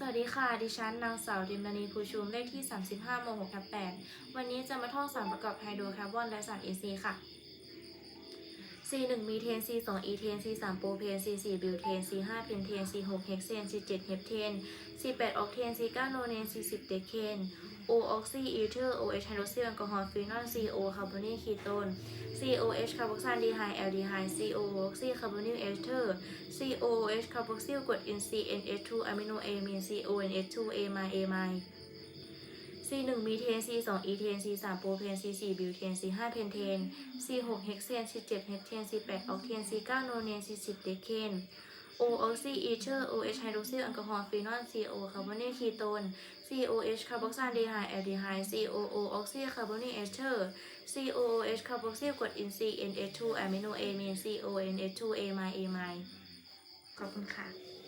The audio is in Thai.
สวัสดีค่ะ ดิฉันนางสาวริมรณีภูชุมเลขที่ 35หม6ทับ8วันนี้จะมาท่องสารประกอบไฮโดรคาร์บอนและสารเอซีค่ะ C1 มีเทน C2 อีเทน C3 โปรเพน C4 บิวเทน C5 เพนเทน C6 เฮกเซน C7 เฮปเทน C8 ออกเทน C9 โนเนน C10 เดเคน O ออกซิอีเทอร์ OH ไฮโดรซิลแอลกอฮอล์ฟีนอล CO คาร์บอนีคีโตน COH คาร์บอกซานดีไฮแอลดีไฮ CO ออกซิคาร์บอนิลเอสเทอร์ COOH คาร์บอกซิลกรดอินซี NH2 อะมิโนเอมีน CONH2 เอไมเอไม C1 มีเทน C2 อีเทน C3 โปรเพน C4 บิวเทน C5 เพนเทน C6 เฮกเซน C7 เฮปเทน C8 ออกเทน C9 โนเนน C10 เดเคน O ออกซิอีเทอร์ OH ไฮโดรซิลแอลกอฮอล์ฟีนอล CO คาร์บอนิลคีโตน COH คาร์บอกซานดีไฮแอลดีไฮ COO ออกซิคาร์บอนิลเอเทอร์ COOH คาร์บอกซิลกรดอินซี NH2 อะมิโนเอมีน CONH2 เอไมเอไมขอบคุณค่ะ